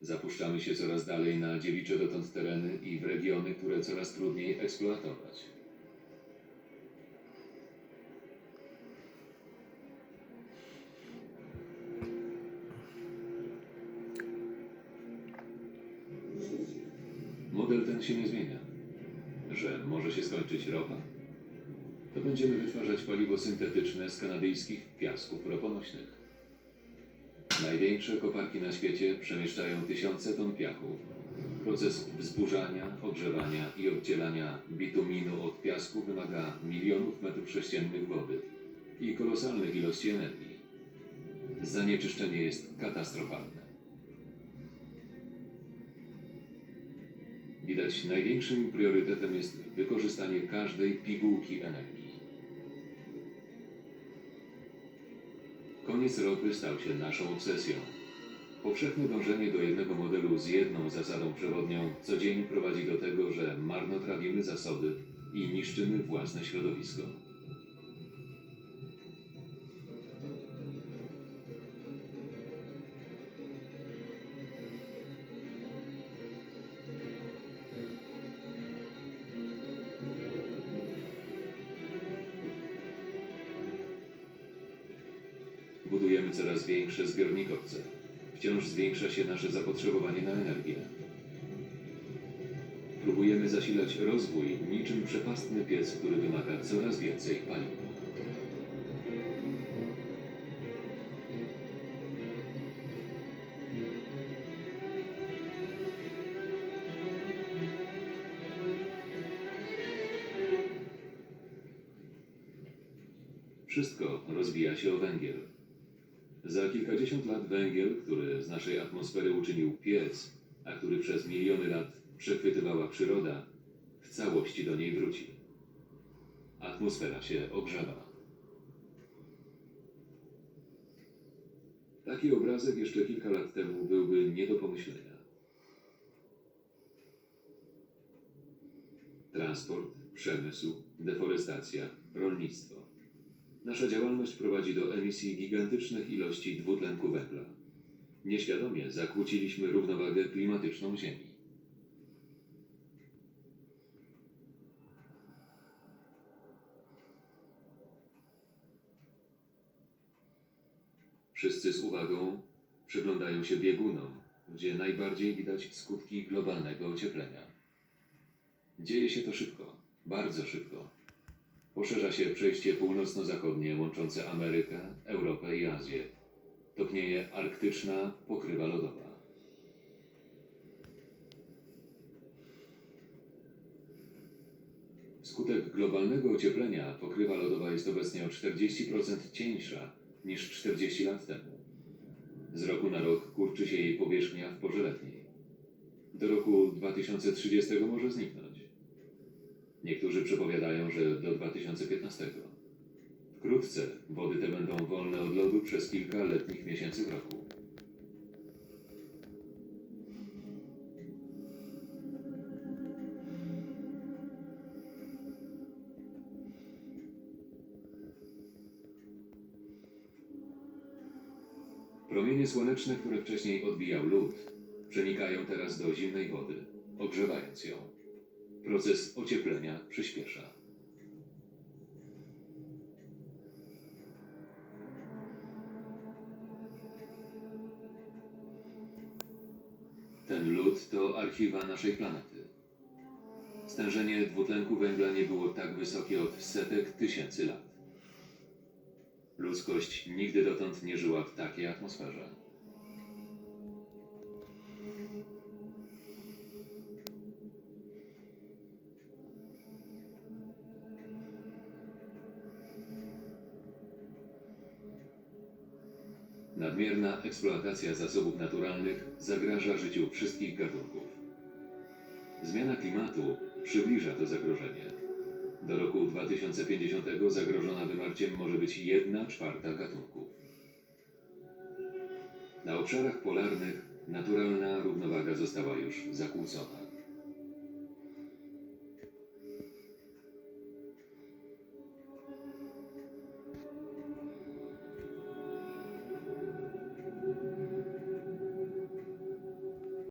Zapuszczamy się coraz dalej na dziewicze dotąd tereny i w regiony, które coraz trudniej eksploatować. Model ten się nie zmienia. Że może się skończyć ropa? To będziemy wytwarzać paliwo syntetyczne z kanadyjskich piasków roponośnych. Największe koparki na świecie przemieszczają tysiące ton piachu. Proces wzburzania, ogrzewania i oddzielania bituminu od piasku wymaga milionów metrów sześciennych wody i kolosalnych ilości energii. Zanieczyszczenie jest katastrofalne. Widać, największym priorytetem jest wykorzystanie każdej pigułki energii. Koniec ropy stał się naszą obsesją. Powszechne dążenie do jednego modelu z jedną zasadą przewodnią co dzień prowadzi do tego, że marnotrawimy zasoby i niszczymy własne środowisko. Budujemy coraz większe zbiornikowce. Wciąż zwiększa się nasze zapotrzebowanie na energię. Próbujemy zasilać rozwój niczym przepastny piec, który wymaga coraz więcej paliwa. Wszystko rozbija się o węgiel. Za kilkadziesiąt lat węgiel, który z naszej atmosfery uczynił piec, a który przez miliony lat przechwytywała przyroda, w całości do niej wróci. Atmosfera się ogrzewa. Taki obrazek jeszcze kilka lat temu byłby nie do pomyślenia. Transport, przemysł, deforestacja, rolnictwo. Nasza działalność prowadzi do emisji gigantycznych ilości dwutlenku węgla. Nieświadomie zakłóciliśmy równowagę klimatyczną Ziemi. Wszyscy z uwagą przyglądają się biegunom, gdzie najbardziej widać skutki globalnego ocieplenia. Dzieje się to szybko, bardzo szybko. Poszerza się przejście północno-zachodnie łączące Amerykę, Europę i Azję. Topnieje arktyczna pokrywa lodowa. Wskutek globalnego ocieplenia pokrywa lodowa jest obecnie o 40% cieńsza niż 40 lat temu. Z roku na rok kurczy się jej powierzchnia w porze letniej. Do roku 2030 może zniknąć. Niektórzy przepowiadają, że do 2015. Wkrótce wody te będą wolne od lodu przez kilka letnich miesięcy w roku. Promienie słoneczne, które wcześniej odbijał lód, przenikają teraz do zimnej wody, ogrzewając ją. Proces ocieplenia przyspiesza. Ten lód to archiwa naszej planety. Stężenie dwutlenku węgla nie było tak wysokie od setek tysięcy lat. Ludzkość nigdy dotąd nie żyła w takiej atmosferze. Nadmierna eksploatacja zasobów naturalnych zagraża życiu wszystkich gatunków. Zmiana klimatu przybliża to zagrożenie. Do roku 2050 zagrożona wymarciem może być 1 czwarta gatunków. Na obszarach polarnych naturalna równowaga została już zakłócona.